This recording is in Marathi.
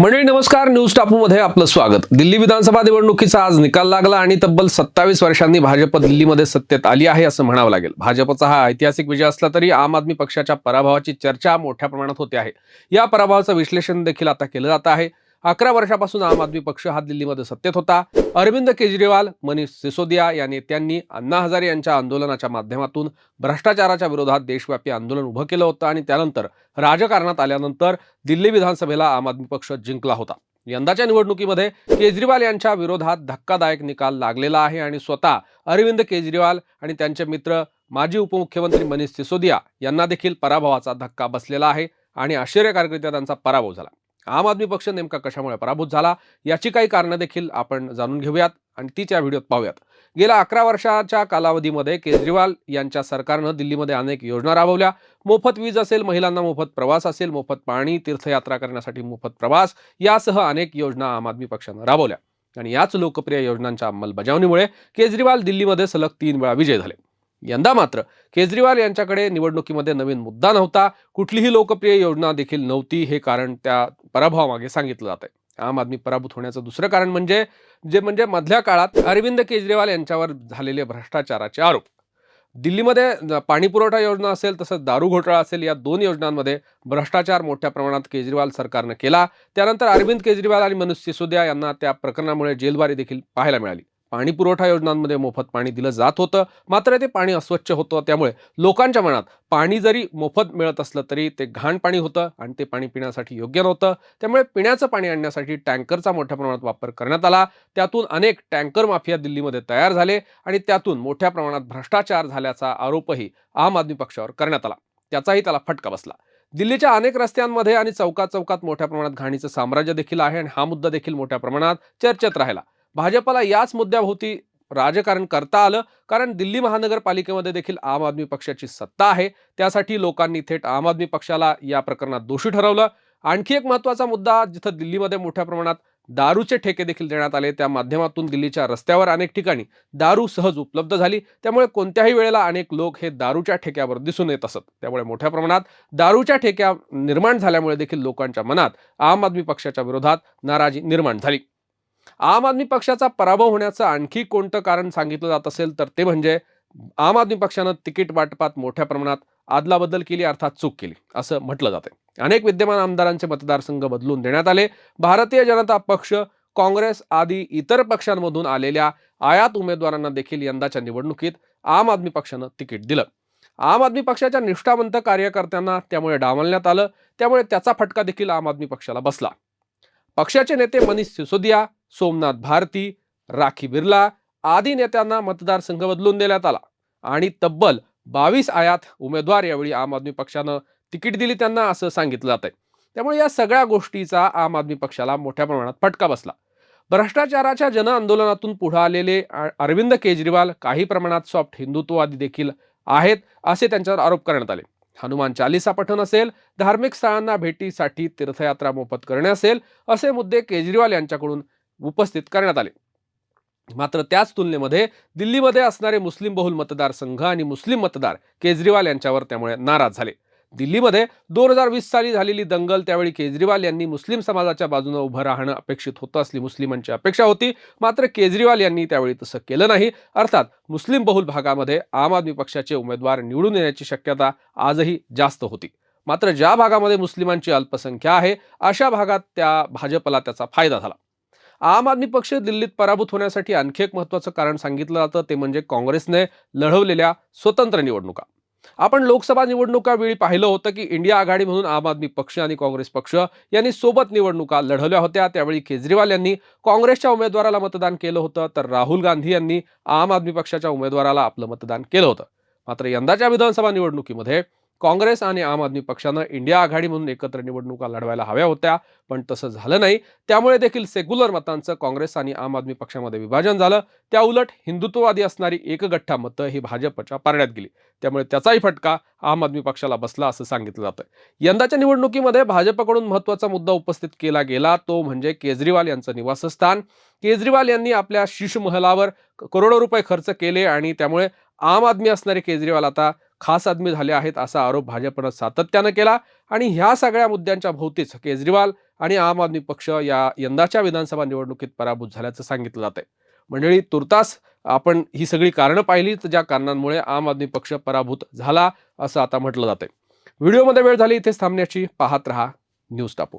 मंडळी नमस्कार. न्यूज टापूमध्ये आपलं स्वागत. दिल्ली विधानसभा निवडणुकीचा आज निकाल लागला आणि तब्बल सत्तावीस वर्षांनी भाजप दिल्लीमध्ये सत्तेत आली आहे असं म्हणावं लागेल. भाजपचा हा ऐतिहासिक विजय असला तरी आम आदमी पक्षाच्या पराभवाची चर्चा मोठ्या प्रमाणात होते आहे. या पराभवाचं विश्लेषण देखील आता केलं जात आहे. अकरा वर्षापासून आम आदमी पक्ष हा दिल्लीमध्ये सत्तेत होता. अरविंद केजरीवाल मनीष सिसोदिया या नेत्यांनी अण्णा हजारे यांच्या आंदोलनाच्या माध्यमातून भ्रष्टाचाराच्या विरोधात देशव्यापी आंदोलन उभं केलं होतं आणि त्यानंतर राजकारणात आल्यानंतर दिल्ली विधानसभेला आम आदमी पक्ष जिंकला होता. यंदाच्या निवडणुकीमध्ये केजरीवाल यांच्या विरोधात धक्कादायक निकाल लागलेला आहे आणि स्वतः अरविंद केजरीवाल आणि त्यांचे मित्र माजी उपमुख्यमंत्री मनीष सिसोदिया यांना देखील पराभवाचा धक्का बसलेला आहे आणि आश्चर्यकारकरित्या त्यांचा पराभव झाला. आम आदमी पक्ष नेमका कशामुळे पराभूत झाला याची काही कारणं देखील आपण जाणून घेऊयात आणि तीच या व्हिडिओत पाहूयात. गेल्या अकरा वर्षाच्या कालावधीमध्ये केजरीवाल यांच्या सरकारनं दिल्लीमध्ये अनेक योजना राबवल्या. मोफत वीज असेल महिलांना मोफत प्रवास असेल मोफत पाणी तीर्थयात्रा करण्यासाठी मोफत प्रवास यासह अनेक योजना आम आदमी पक्षानं राबवल्या. आणि याच लोकप्रिय योजनांच्या अंमलबजावणीमुळे केजरीवाल दिल्लीमध्ये सलग तीन वेळा विजय झाले. यंदा मात्र केजरीवाल यांच्याकडे निवडणुकीमध्ये नवीन मुद्दा नव्हता. कुठलीही लोकप्रिय योजना देखील नव्हती हे कारण त्या पराभवामागे सांगितलं जात आहे. आम आदमी पराभूत होण्याचं दुसरं कारण म्हणजे जे म्हणजे मधल्या काळात अरविंद केजरीवाल यांच्यावर झालेले भ्रष्टाचाराचे आरोप. दिल्लीमध्ये पाणीपुरवठा योजना असेल तसंच दारू घोटाळा असेल या दोन योजनांमध्ये भ्रष्टाचार मोठ्या प्रमाणात केजरीवाल सरकारनं केला. त्यानंतर अरविंद केजरीवाल आणि मनुष्य सिसोदिया यांना त्या प्रकरणामुळे जेलबारी देखील पाहायला मिळाली. पाणी पुरवठा योजनांमध्ये मोफत पाणी दिलं जात होतं. मात्र ते पाणी अस्वच्छ होतं. त्यामुळे लोकांच्या मनात पाणी जरी मोफत मिळत असलं तरी ते घाण पाणी होतं आणि ते पाणी पिण्यासाठी योग्य नव्हतं. त्यामुळे पिण्याचं पाणी आणण्यासाठी टँकरचा मोठ्या प्रमाणात वापर करण्यात आला. त्यातून अनेक टँकर माफिया दिल्लीमध्ये तयार झाले आणि त्यातून मोठ्या प्रमाणात भ्रष्टाचार झाल्याचा आरोपही आम आदमी पक्षावर करण्यात आला. त्याचाही त्याला फटका बसला. दिल्लीच्या अनेक रस्त्यांमध्ये आणि चौकात चौकात मोठ्या प्रमाणात घाणीचं साम्राज्य देखील आहे आणि हा मुद्दा देखील मोठ्या प्रमाणात चर्चेत राहिला. भाजपला याच मुद्द्याभोवती राजकारण करता आलं कारण दिल्ली महानगरपालिकेमध्ये देखील आम आदमी पक्षाची सत्ता आहे. त्यासाठी लोकांनी थेट आम आदमी पक्षाला या प्रकरणात दोषी ठरवलं. आणखी एक महत्त्वाचा मुद्दा जिथं दिल्लीमध्ये मोठ्या प्रमाणात दारूचे ठेके देखील देण्यात आले त्या माध्यमातून दिल्लीच्या रस्त्यावर अनेक ठिकाणी दारू सहज उपलब्ध झाली. त्यामुळे कोणत्याही वेळेला अनेक लोक हे दारूच्या ठेक्यावर दिसून येत असत. त्यामुळे मोठ्या प्रमाणात दारूच्या ठेक्या निर्माण झाल्यामुळे देखील लोकांच्या मनात आम आदमी पक्षाच्या विरोधात नाराजी निर्माण झाली. आम आदमी पक्षाचा पराभव होण्याचं आणखी कोणतं कारण सांगितलं जात असेल तर ते म्हणजे आम आदमी पक्षानं तिकीट वाटपात मोठ्या प्रमाणात आदलाबदल केली अर्थात चूक केली असं म्हटलं जाते अनेक विद्यमान आमदारांचे मतदारसंघ बदलून देण्यात आले. भारतीय जनता पक्ष काँग्रेस आदी इतर पक्षांमधून आलेल्या आयात उमेदवारांना देखील यंदाच्या निवडणुकीत आम आदमी पक्षानं तिकीट दिलं. आम आदमी पक्षाच्या निष्ठावंत कार्यकर्त्यांना त्यामुळे डावलण्यात आलं. त्यामुळे त्याचा फटका देखील आम आदमी पक्षाला बसला. पक्षाचे नेते मनीष सिसोदिया सोमनाथ भारती राखी बिर्ला आदी नेत्यांना मतदारसंघ बदलून देण्यात आला. आणि तब्बल बावीस आयात उमेदवार यावेळी आम आदमी पक्षानं तिकीट दिली त्यांना असं सांगितलं जात आहे त्यामुळे या सगळ्या गोष्टीचा आम आदमी पक्षाला मोठ्या प्रमाणात फटका बसला. भ्रष्टाचाराच्या जनआंदोलनातून पुढे आलेले अरविंद केजरीवाल काही प्रमाणात सॉफ्ट हिंदुत्ववादी देखील आहेत असे त्यांच्यावर आरोप करण्यात आले. हनुमान चालिसा पठण असेल धार्मिक स्थळांना भेटीसाठी तीर्थयात्रा मोफत करणे असेल असे मुद्दे केजरीवाल यांच्याकडून उपस्थित करण्यात आले. मात्र त्याच तुलनेमध्ये दिल्लीमध्ये असणारे मुस्लिम बहुल मतदारसंघ आणि मुस्लिम मतदार केजरीवाल यांच्यावर त्यामुळे नाराज झाले. दिल्लीमध्ये दोन हजार वीस साली झालेली दंगल त्यावेळी केजरीवाल यांनी मुस्लिम समाजाच्या बाजूने उभं राहणं अपेक्षित होतं असली मुस्लिमांची अपेक्षा होती. मात्र केजरीवाल यांनी त्यावेळी तसं केलं नाही. अर्थात मुस्लिम बहुल भागामध्ये आम आदमी पक्षाचे उमेदवार निवडून येण्याची शक्यता आजही जास्त होती. मात्र ज्या भागामध्ये मुस्लिमांची अल्पसंख्या आहे अशा भागात त्या भाजपला त्याचा फायदा झाला. आम आदमी पक्ष दिल्लीत पराभूत होण्यासाठी आणखी एक महत्त्वाचं कारण सांगितलं जातं ते म्हणजे काँग्रेसने लढवलेल्या स्वतंत्र निवडणुका. आपण लोकसभा निवडणुका वेळी पाहिलं होतं की इंडिया आघाडी म्हणून आम आदमी पक्ष आणि काँग्रेस पक्ष यांनी सोबत निवडणुका लढवल्या होत्या. त्यावेळी केजरीवाल यांनी काँग्रेसच्या उमेदवाराला मतदान केलं होतं तर राहुल गांधी यांनी आम आदमी पक्षाच्या उमेदवाराला आपलं मतदान केलं होतं. मात्र यंदाच्या विधानसभा निवडणुकीमध्ये काँग्रेस आणि आम आदमी पक्षानं इंडिया आघाडी म्हणून एकत्र निवडणुका लढवायला हव्या होत्या पण तसं झालं नाही. त्यामुळे देखील सेक्युलर मतांचं काँग्रेस आणि आम आदमी पक्षामध्ये विभाजन झालं. त्या उलट हिंदुत्ववादी असणारी एकगठ्ठा मतं ही भाजपच्या पारण्यात गेली. त्यामुळे त्याचाही फटका आम आदमी पक्षाला बसला असं सांगितलं जातं यंदाच्या निवडणुकीमध्ये भाजपकडून महत्त्वाचा मुद्दा उपस्थित केला गेला. तो म्हणजे केजरीवाल यांचं निवासस्थान. केजरीवाल यांनी आपल्या शिशुमहलावर करोडो रुपये खर्च केले आणि त्यामुळे आम आदमी असणारे केजरीवाल आता खास आदमी झाले आहेत असा आरोप भाजपनं सातत्यानं केला आणि ह्या सगळ्या मुद्द्यांच्या भोवतीच केजरीवाल आणि आम आदमी पक्ष या यंदाच्या विधानसभा निवडणुकीत पराभूत झाल्याचं सांगितलं जातंय. मंडळी तुर्तास आपण ही सगळी कारणं पाहिली तर ज्या कारणांमुळे आम आदमी पक्ष पराभूत झाला असं आता म्हटलं जातंय. व्हिडिओमध्ये वेळ झाली इथेच थांबण्याची. पाहत रहा न्यूज टापू.